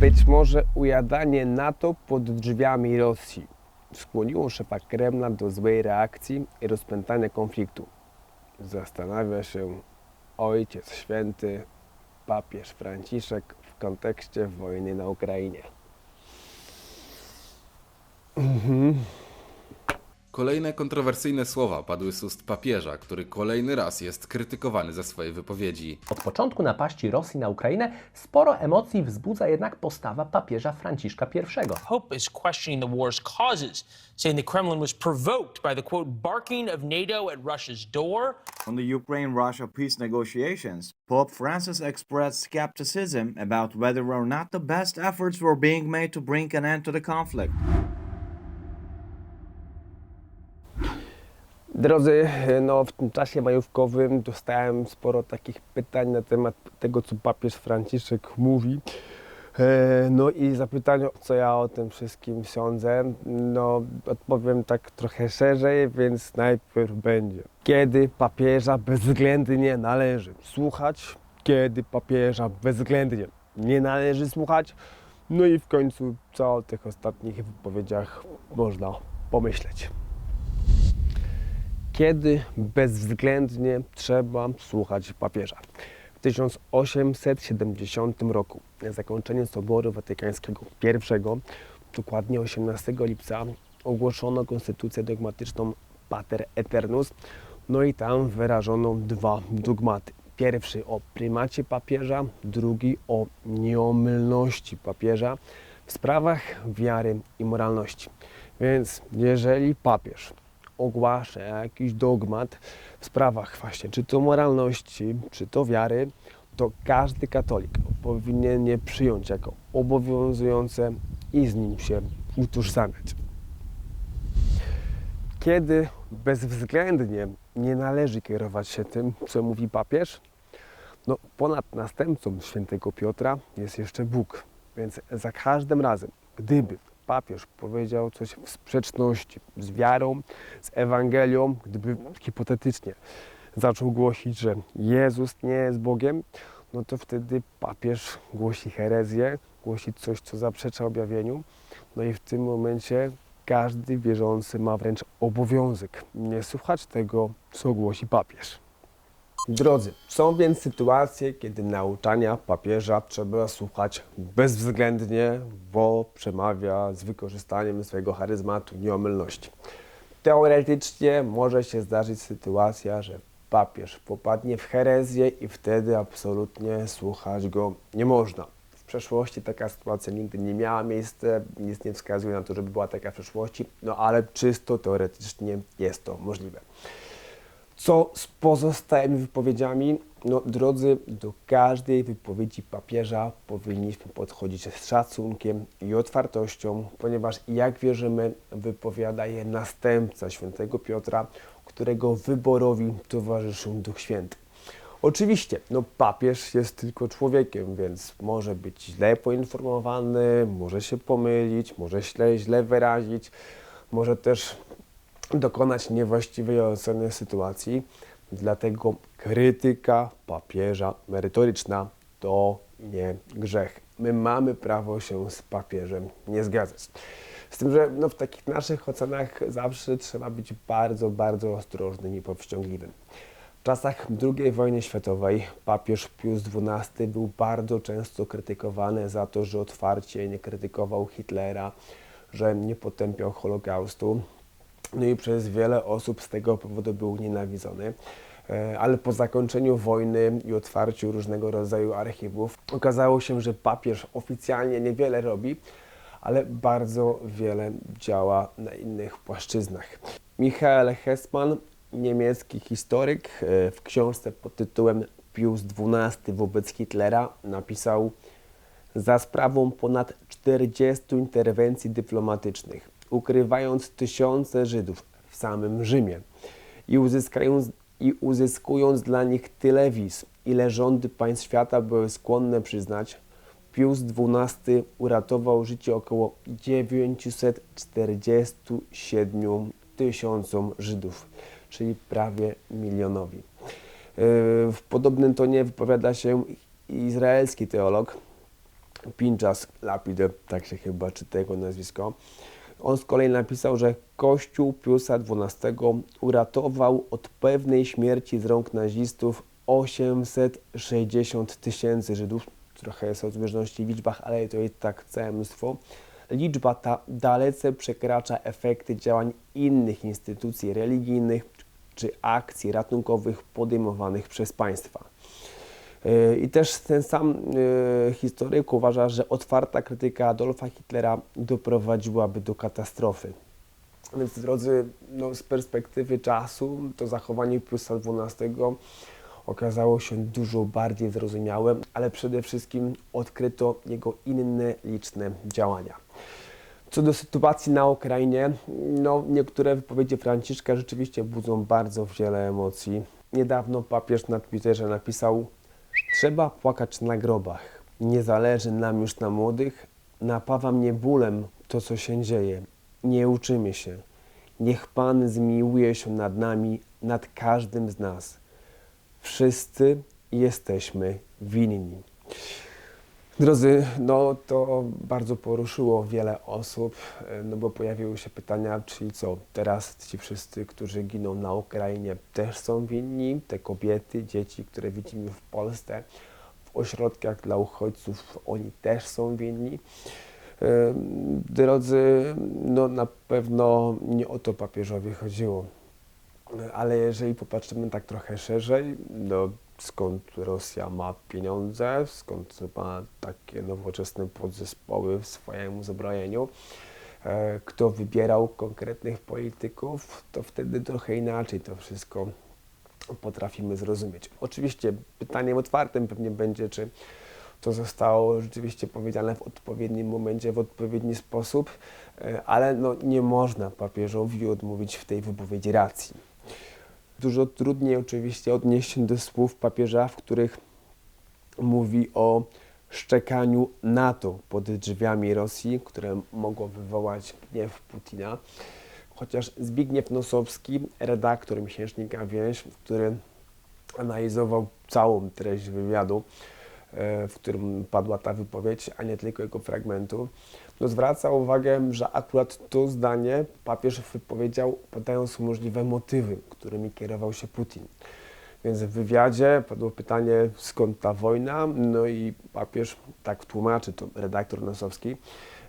Być może ujadanie NATO pod drzwiami Rosji skłoniło szefa Kremla do złej reakcji i rozpętania konfliktu. Zastanawia się Ojciec Święty, papież Franciszek w kontekście wojny na Ukrainie. Kolejne kontrowersyjne słowa padły z ust papieża, który kolejny raz jest krytykowany za swoje wypowiedzi. Od początku napaści Rosji na Ukrainę sporo emocji wzbudza jednak postawa papieża Franciszka I. Pope is questioning the war's causes, saying the Kremlin was provoked by the quote barking of NATO at Russia's door. On the Ukraine Russia peace negotiations, Pope Francis expressed skepticism about whether or not the best efforts were being made to bring an end to the conflict. Drodzy, no w tym czasie majówkowym dostałem sporo takich pytań na temat tego, co papież Franciszek mówi. E, No i zapytanie, co ja o tym wszystkim sądzę, no odpowiem tak trochę szerzej, więc najpierw będzie. Kiedy papieża bezwzględnie należy słuchać, kiedy papieża bezwzględnie nie należy słuchać, no i w końcu co o tych ostatnich wypowiedziach można pomyśleć kiedy bezwzględnie trzeba słuchać papieża. W 1870 roku, na zakończeniu Soboru Watykańskiego I, dokładnie 18 lipca, ogłoszono konstytucję dogmatyczną Pater Eternus, no i tam wyrażono dwa dogmaty. Pierwszy o prymacie papieża, drugi o nieomylności papieża w sprawach wiary i moralności. Więc jeżeli papież ogłasza jakiś dogmat w sprawach właśnie, czy to moralności, czy to wiary, to każdy katolik powinien je przyjąć jako obowiązujące i z nim się utożsamiać. Kiedy bezwzględnie nie należy kierować się tym, co mówi papież, no ponad następcą świętego Piotra jest jeszcze Bóg. Więc za każdym razem, gdyby papież powiedział coś w sprzeczności z wiarą, z Ewangelią, gdyby hipotetycznie zaczął głosić, że Jezus nie jest Bogiem, no to wtedy papież głosi herezję, głosi coś, co zaprzecza objawieniu. No i w tym momencie każdy wierzący ma wręcz obowiązek nie słuchać tego, co głosi papież. Drodzy, są więc sytuacje, kiedy nauczania papieża trzeba słuchać bezwzględnie, bo przemawia z wykorzystaniem swojego charyzmatu, nieomylności. Teoretycznie może się zdarzyć sytuacja, że papież popadnie w herezję i wtedy absolutnie słuchać go nie można. W przeszłości taka sytuacja nigdy nie miała miejsca, nic nie wskazuje na to, żeby była taka w przeszłości, no ale czysto teoretycznie jest to możliwe. Co z pozostałymi wypowiedziami? No, drodzy, do każdej wypowiedzi papieża powinniśmy podchodzić z szacunkiem i otwartością, ponieważ jak wierzymy, wypowiada je następca świętego Piotra, którego wyborowi towarzyszył Duch Święty. Oczywiście, no papież jest tylko człowiekiem, więc może być źle poinformowany, może się pomylić, może źle, źle wyrazić, może też dokonać niewłaściwej oceny sytuacji. Dlatego krytyka papieża merytoryczna to nie grzech. My mamy prawo się z papieżem nie zgadzać. Z tym, że no, w takich naszych ocenach zawsze trzeba być bardzo, bardzo ostrożnym i powściągliwym. W czasach II wojny światowej papież Pius XII był bardzo często krytykowany za to, że otwarcie nie krytykował Hitlera, że nie potępiał Holokaustu. No i przez wiele osób z tego powodu był nienawidzony. E, Ale po zakończeniu wojny i otwarciu różnego rodzaju archiwów okazało się, że papież oficjalnie niewiele robi, ale bardzo wiele działa na innych płaszczyznach. Michael Hessmann, niemiecki historyk, e, w książce pod tytułem Pius XII wobec Hitlera napisał za sprawą ponad 40 interwencji dyplomatycznych, ukrywając tysiące Żydów w samym Rzymie i uzyskując, i uzyskując dla nich tyle wiz, ile rządy państw świata były skłonne przyznać, Pius XII uratował życie około 947 tysiącom Żydów, czyli prawie milionowi. Yy, W podobnym tonie wypowiada się izraelski teolog Pinchas Lapide, tak się chyba czyta jego nazwisko. On z kolei napisał, że Kościół Piusa XII uratował od pewnej śmierci z rąk nazistów 860 tysięcy Żydów. Trochę jest rozbieżności w liczbach, ale to jest tak całe mnóstwo. Liczba ta dalece przekracza efekty działań innych instytucji religijnych czy akcji ratunkowych podejmowanych przez państwa. I też ten sam yy, historyk uważa, że otwarta krytyka Adolfa Hitlera doprowadziłaby do katastrofy. Więc drodzy, no, z perspektywy czasu to zachowanie Piusa XII okazało się dużo bardziej zrozumiałe, ale przede wszystkim odkryto jego inne liczne działania. Co do sytuacji na Ukrainie, no niektóre wypowiedzi Franciszka rzeczywiście budzą bardzo wiele emocji. Niedawno papież na Twitterze napisał: Trzeba płakać na grobach. Nie zależy nam już na młodych. Napawa mnie bólem to, co się dzieje. Nie uczymy się. Niech Pan zmiłuje się nad nami, nad każdym z nas. Wszyscy jesteśmy winni. Drodzy, no to bardzo poruszyło wiele osób, e, no bo pojawiły się pytania, czyli co, teraz ci wszyscy, którzy giną na Ukrainie też są winni, te kobiety, dzieci, które widzimy w Polsce, w ośrodkach dla uchodźców, oni też są winni. E, Drodzy, no na pewno nie o to papieżowi chodziło. Ale jeżeli popatrzymy tak trochę szerzej, no skąd Rosja ma pieniądze, skąd ma takie nowoczesne podzespoły w swojemu zbrojeniu, e, kto wybierał konkretnych polityków, to wtedy trochę inaczej to wszystko potrafimy zrozumieć. Oczywiście pytaniem otwartym pewnie będzie, czy to zostało rzeczywiście powiedziane w odpowiednim momencie, w odpowiedni sposób, e, ale no, nie można papieżowi odmówić w tej wypowiedzi racji. Dużo trudniej oczywiście odnieść się do słów papieża, w których mówi o szczekaniu NATO pod drzwiami Rosji, które mogło wywołać gniew Putina. Chociaż Zbigniew Nosowski, redaktor miesięcznika Więź, który analizował całą treść wywiadu, w którym padła ta wypowiedź, a nie tylko jego fragmentu, no zwraca uwagę, że akurat to zdanie papież wypowiedział, podając możliwe motywy, którymi kierował się Putin. Więc w wywiadzie padło pytanie, skąd ta wojna, no i papież tak tłumaczy, to redaktor Nosowski,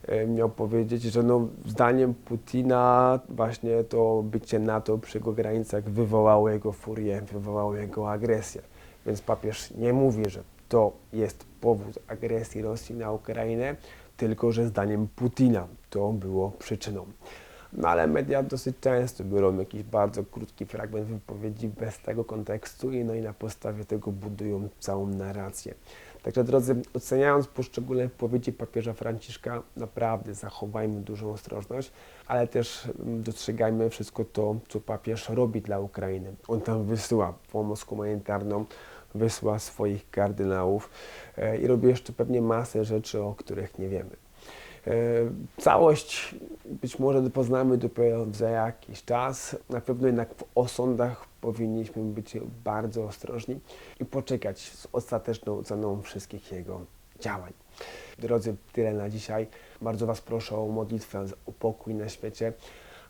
e, miał powiedzieć, że no, zdaniem Putina właśnie to bycie NATO przy jego granicach wywołało jego furię, wywołało jego agresję. Więc papież nie mówi, że to jest powód agresji Rosji na Ukrainę, tylko że zdaniem Putina to było przyczyną. No ale media dosyć często biorą jakiś bardzo krótki fragment wypowiedzi bez tego kontekstu i no i na podstawie tego budują całą narrację. Także drodzy, oceniając poszczególne wypowiedzi papieża Franciszka, naprawdę zachowajmy dużą ostrożność, ale też mm, dostrzegajmy wszystko to, co papież robi dla Ukrainy. On tam wysyła pomoc humanitarną, wysyła swoich kardynałów e, i robi jeszcze pewnie masę rzeczy, o których nie wiemy. E, Całość być może poznamy dopiero za jakiś czas. Na pewno jednak w osądach powinniśmy być bardzo ostrożni i poczekać z ostateczną oceną wszystkich jego działań. Drodzy, tyle na dzisiaj. Bardzo Was proszę o modlitwę o pokój na świecie,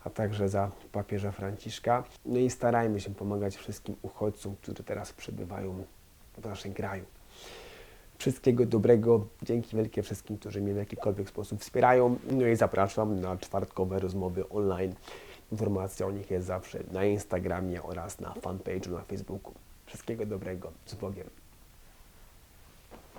a także za papieża Franciszka. No i starajmy się pomagać wszystkim uchodźcom, którzy teraz przebywają w naszym kraju. Wszystkiego dobrego. Dzięki wielkie wszystkim, którzy mnie w jakikolwiek sposób wspierają. No i zapraszam na czwartkowe rozmowy online. Informacja o nich jest zawsze na Instagramie oraz na fanpage'u na Facebooku. Wszystkiego dobrego. Z Bogiem.